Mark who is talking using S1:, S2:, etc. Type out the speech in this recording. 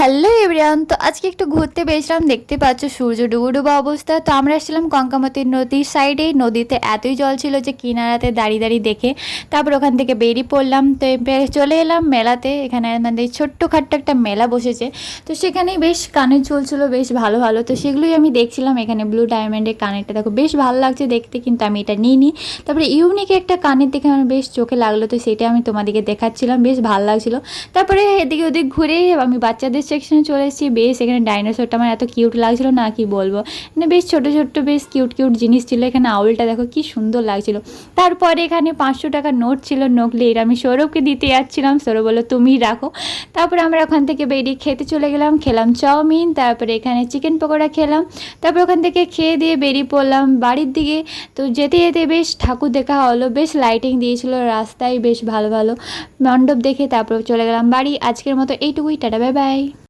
S1: Hello everyone তো আজকে একটু ঘুরতে বেরিয়েছিলাম, দেখতে পাচ্ছ সূর্য ডুবো ডুবো অবস্থা। তো আমরা এসেছিলাম কঙ্কামতির নদীর সাইডে নদীতে এতই জল ছিল যে কিনারাতে দাঁড়িয়ে দাঁড়িয়ে দেখে তারপর ওখান থেকে বেরিয়ে পড়লাম। তো চলে এলাম মেলাতে। এখানে আমাদের ছোট্টখাট্ট একটা মেলা বসেছে। তো সেখানে বেশ কানের চলছিল বেশ ভালো ভালো। তো সেগুলোই আমি দেখছিলাম। এখানে ব্লু ডায়মন্ডের কানেরটা দেখো, বেশ ভালো লাগছে দেখতে, কিন্তু আমি এটা নিইনি। তারপরে ইউনিক একটা কানের দেখে আমার বেশ চোখে লাগল। তো সেটা আমি তোমাদেরকে দেখাচ্ছিলাম, বেশ ভালো লাগছিল। তারপরে এদিকে ওদিক ঘুরে আমি বাচ্চাদের সেকশনে চলে এসেছি। বেশ, এখানে ডাইনোসরটা আমার এত কিউট লাগছিল না, কি বলব? মানে বেশ ছোটো ছোট্ট বেশ কিউট কিউট জিনিস ছিল। এখানে আউলটা দেখো, কি সুন্দর লাগছিল। তারপরে এখানে পাঁচশো টাকার নোট ছিল নকলের আমি সৌরভকে দিতে যাচ্ছিলাম। সৌরভ বলল তুমিই রাখো। তারপরে আমরা ওখান থেকে বেরিয়ে খেতে চলে গেলাম, খেলাম চাউমিন, তারপরে এখানে চিকেন পকোড়া খেলাম। তারপর ওখান থেকে খেয়ে দিয়ে বেরিয়ে পড়লাম বাড়ির দিকে। তো যেতে যেতে বেশ ঠাকুর দেখা হলো, বেশ লাইটিং দিয়েছিল রাস্তায়, বেশ ভালো ভালো মণ্ডপ দেখে তারপর চলে গেলাম বাড়ি। আজকের মতো এইটুকুই, টাটা বাই বাই